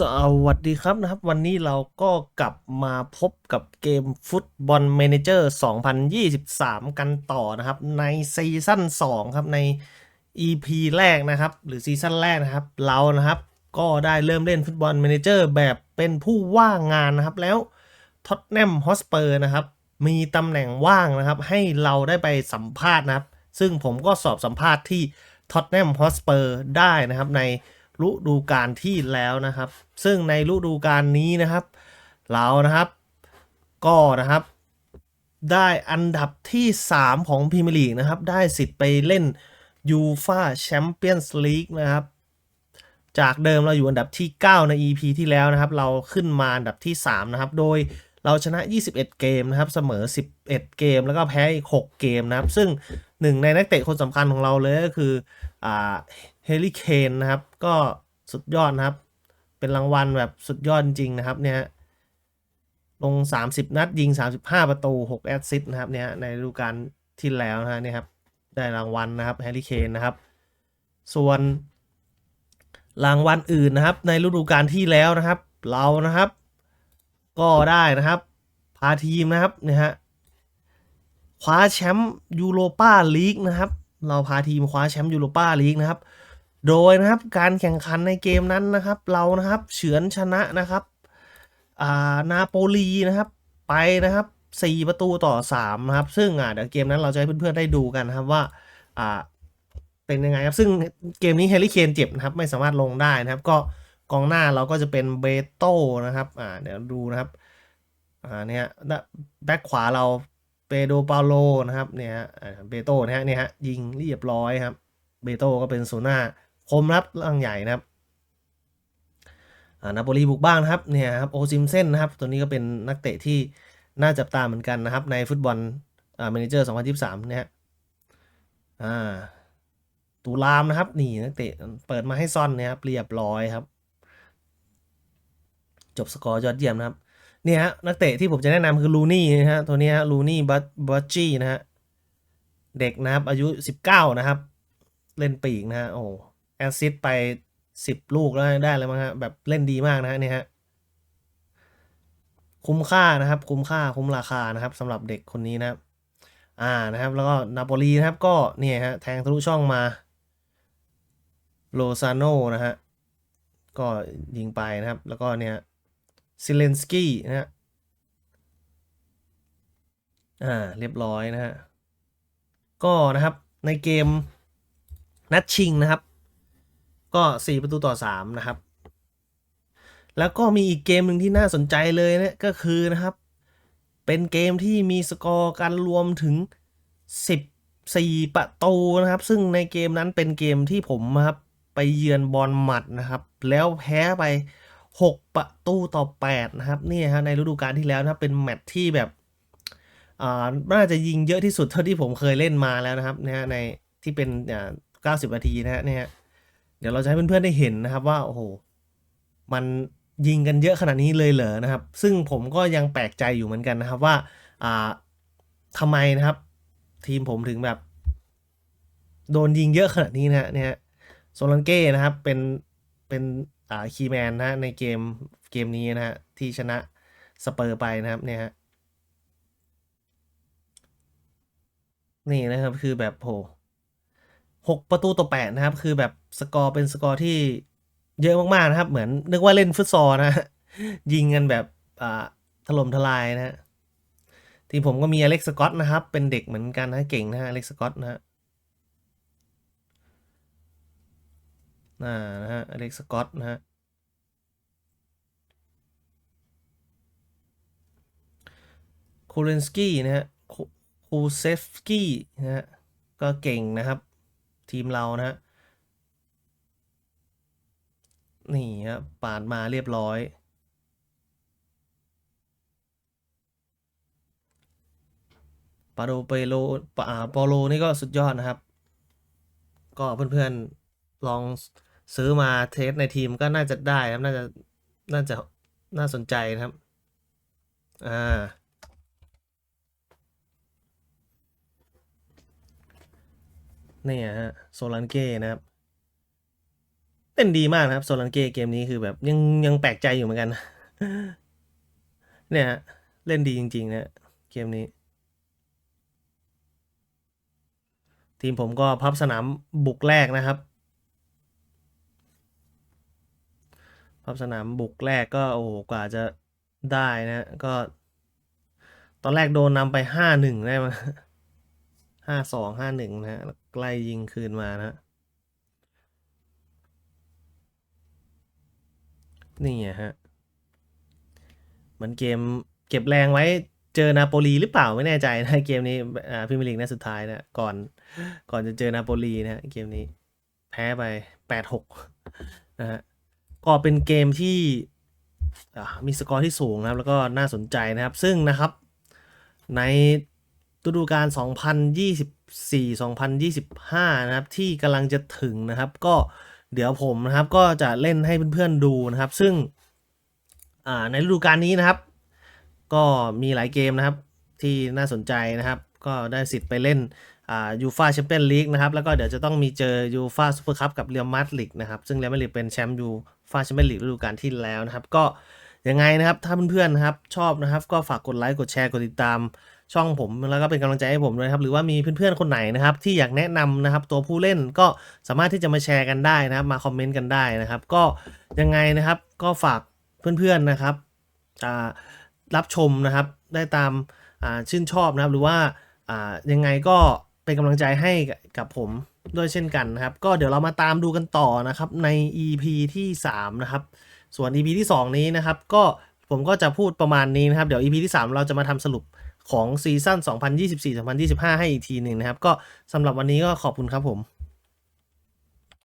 สวัสดีครับนะครับ วันนี้เราก็กลับมาพบกับเกมฟุตบอล a ม a เจอร์ 2023 กันต่อนะครับ ในซีซั่น2ครับใน EP แรกนะครับ หรือซีซั่นแรกนะครับ เรานะครับ ก็ได้เริ่มเล่นฟุตบอล a ม a เจอร์แบบเป็นผู้ว่างงานนะครับ แล้วท็อตแนมฮอสเปอร์นะครับ มีตำแหน่งว่างนะครับ ให้เราได้ไปสัมภาษณ์นะครับ ซึ่งผมก็สอบสัมภาษณ์ที่ท็อตแนมฮอสเปอร์ได้นะครับใน ฤดูกาลที่แล้วนะครับ ซึ่งในฤดูกาลนี้นะครับ เรานะครับ ก็นะครับ ได้อันดับที่ 3 ของพรีเมียร์ลีกนะครับ ได้สิทธิ์ไปเล่นยูฟาแชมเปี้ยนส์ลีกนะครับ จากเดิมเราอยู่อันดับที่ 9 ใน EP ที่แล้วนะครับ เราขึ้นมาอันดับที่ 3 นะครับ โดยเราชนะ 21 เกมนะครับ เสมอ 11 เกม แล้วก็แพ้อีก 6 เกมนะครับ ซึ่ง หนึ่งในนักเตะคนสำคัญของเราเลยก็คืออ่าเฮลิเคนนะครับ ก็สุดยอดนะครับ เป็นรางวัลแบบสุดยอดจริงๆนะครับเนี่ยลง 30 นัดยิง 35 ประตู 6 แอสซิสต์นะครับเนี่ยในฤดูกาลที่แล้วนะฮะเนี่ยครับได้รางวัลนะครับแฮร์รี่เคนนะครับ ส่วน รางวัลอื่นนะครับ ในฤดูกาลที่แล้วนะครับ เรานะครับ ก็ได้นะครับ พาทีมนะครับเนี่ยฮะ คว้าแชมป์ยูโรปาลีกนะครับ เราพาทีมคว้าแชมป์ยูโรปาลีกนะครับ โดยนะครับการแข่งขันในเกมนั้นนะครับ เรานะครับเฉือนชนะนะครับอ่านาโปลีนะครับไปนะครับ4ประตูต่อ3นะครับ ซึ่งอ่าเดี๋ยวเกมนั้นเราจะให้เพื่อนๆได้ดูกันนะครับว่าอ่าเป็นยังไงครับ ซึ่งเกมนี้เฮลิเคนเจ็บนะครับ ไม่สามารถลงได้นะครับ ก็กองหน้าเราก็จะเป็นเบโต้นะครับอ่าเดี๋ยวดูนะครับอ่าเนี่ยแบ็คขวาเรา เปโดปาโลนะครับเนี่ยเบโต้นะฮะเนี่ยฮะยิงเรียบร้อยครับ เบโต้ก็เป็นโซน่าคมรับร่างใหญ่นะครับอ่านาโปลีบุกบ้างนครับเนี่ยครับโอซิมเซนนะครับ ตัวนี้ก็เป็นนักเตะที่น่าจับตาเหมือนกันนะครับ ในฟุตบอลอ่าเมนเจอร์ 2023เนี่ยฮะอ่าตูลามนะครับนี่นักเตะเปิดมาให้ซ่อนเนี่ยครับเรียบร้อยครับ จบสกอร์ยอดเยี่ยมนะครับ เนี่ยฮะนักเตะที่ผมจะแนะนำคือลูนี่นะฮะตัวนี้ฮะลูนี่บัตบัตจี้นะฮะเด็กนะครับ อายุ 19 นะครับ เล่นปีกนะฮะโอ้แอสซิสต์ไป 10 ลูกแล้วได้เลยมั้งฮะแบบเล่นดีมากนะฮะเนี่ยฮะคุ้มค่านะครับ คุ้มค่าคุ้มราคานะครับสำหรับเด็กคนนี้นะครับอ่านะครับ แล้วก็นาโปลีนะครับก็เนี่ยฮะแทงทะลุช่องมาโลซาโนนะฮะก็ยิงไปนะครับ แล้วก็เนี่ย ซิเลนสกี้นะฮะอ่าเรียบร้อยนะฮะก็นะครับในเกมนัดชิงนะครับ ก็ 4 ประตูต่อ 3 นะครับ แล้วก็มีอีกเกมหนึ่งที่น่าสนใจเลยเนะก็คือนะครับ เป็นเกมที่มีสกอร์การรวมถึง 14 ประตูนะครับ ซึ่งในเกมนั้นเป็นเกมที่ผมนะครับไปเยือนบอลหมัดนะครับ แล้วแพ้ไป 6 ประตูต่อ 8 นะครับนี่ฮะในฤดูกาลที่แล้วนะครับเป็นแมตช์ที่แบบอ่าน่าจะยิงเยอะที่สุดเท่าที่ผมเคยเล่นมาแล้วนะครับนะฮะในที่เป็นอ่า90 นาทีนะฮะเนี่ยเดี๋ยวเราจะให้เพื่อนๆได้เห็นนะครับว่าโอ้โหมันยิงกันเยอะขนาดนี้เลยเหรอนะครับ ซึ่งผมก็ยังแปลกใจอยู่เหมือนกันนะครับว่าอ่าทำไมนะครับ ทีมผมถึงแบบ โดนยิงเยอะขนาดนี้นะฮะเนี่ยโซลันเก้นะครับเป็นเป็น อ่าคีแมนนะฮะในเกมเกมนี้นะฮะที่ชนะสเปอร์ไปนะครับเนี่ยฮะนี่นะครับคือแบบโหหกประตูต่อแปดนะครับ คือแบบสกอร์เป็นสกอร์ที่เยอะมาก ๆ นะครับ เหมือนนึกว่าเล่นฟุตซอลนะยิงกันแบบอ่าถล่มทลายนะฮะทีผมก็มีอเล็กซ์สกอตนะครับ เป็นเด็กเหมือนกันนะเก่งนะฮะอเล็กซ์สกอตนะฮะอ่า นะฮะอเล็กซ์สกอตนะฮะคูเรนสกี้นะฮะคูเซฟสกี้นะฮะก็เก่งนะครับ ทีมเรานะฮะนี่ครับปาดมาเรียบร้อยปาโดเปโลปาปอโลนี่ก็สุดยอดนะครับ ก็เพื่อนๆลอง ซื้อมาเทสในทีมก็น่าจะได้ครับน่าจะน่าจะน่าสนใจนะครับ อ่า เนี่ยฮะโซลันเก้นะครับเล่นดีมากนะครับโซลันเก้เกมนี้คือแบบยังยังแปลกใจอยู่เหมือนกัน เนี่ยฮะเล่นดีจริง ๆ นะเกมนี้ ทีมผมก็พับสนามบุกแรกนะครับ พับสนามบุกแรกก็โอ้โหกว่าจะได้นะก็ ตอนแรกโดนนำไปห้าหนึ่งได้มาห้าสองห้าหนึ่งนะฮะใกล้ยิงคืนมานะนี่ฮะเหมือนเกมเก็บแรงไว้เจอนาโปลีหรือเปล่าไม่แน่ใจนะเกมนี้อ่าพรีเมียร์ลีกนัดสุดท้ายนะก่อนก่อนจะเจอนาโปลีนะเกมนี้ แพ้ไปแปดหกนะฮะ ก็เป็นเกมที่มีสกอร์ที่สูงนะครับ แล้วก็น่าสนใจนะครับ ซึ่งนะครับในฤดูกาล 2024-2025 นะครับ ที่กำลังจะถึงนะครับ ก็เดี๋ยวผมนะครับก็จะเล่นให้เพื่อนๆดูนะครับ ซึ่งในฤดูกาลนี้นะครับ ก็มีหลายเกมนะครับที่น่าสนใจนะครับ ก็ได้สิทธิ์ไปเล่นยูฟาแชมเปี้ยนลีกนะครับ แล้วก็เดี๋ยวจะต้องมีเจอยูฟาซูเปอร์คัพกับเรียลมาดริดนะครับ ซึ่งเรียลมาดริดเป็นแชมป์ยู ฟาแชมเปี้ยนลีกฤดูกาลที่แล้วนะครับ ก็ยังไงนะครับ ถ้าเพื่อนๆนะครับ ชอบนะครับ ก็ฝากกดไลค์กดแชร์กดติดตามช่องผมแล้วก็เป็นกำลังใจให้ผมด้วยครับ หรือว่ามีเพื่อนๆคนไหนนะครับ ที่อยากแนะนำนะครับ ตัวผู้เล่นก็สามารถที่จะมาแชร์กันได้นะครับ มาคอมเมนต์กันได้นะครับ ก็ยังไงนะครับ ก็ฝากเพื่อนๆนะครับรับชมนะครับ ได้ตามชื่นชอบนะครับ หรือว่าอ่ายังไงก็เป็นกำลังใจให้กับผม ด้วยเช่นกันนะครับ ก็เดี๋ยวเรามาตามดูกันต่อนะครับใน EP ที่ 3 นะครับ ส่วน EP ที่ 2 นี้นะครับ ก็ผมก็จะพูดประมาณนี้นะครับ เดี๋ยว EP ที่ 3 เราจะมาทำสรุปของซีซั่น 2024-2025 ให้อีกทีหนึ่งนะครับ ก็สำหรับวันนี้ก็ขอบคุณครับผม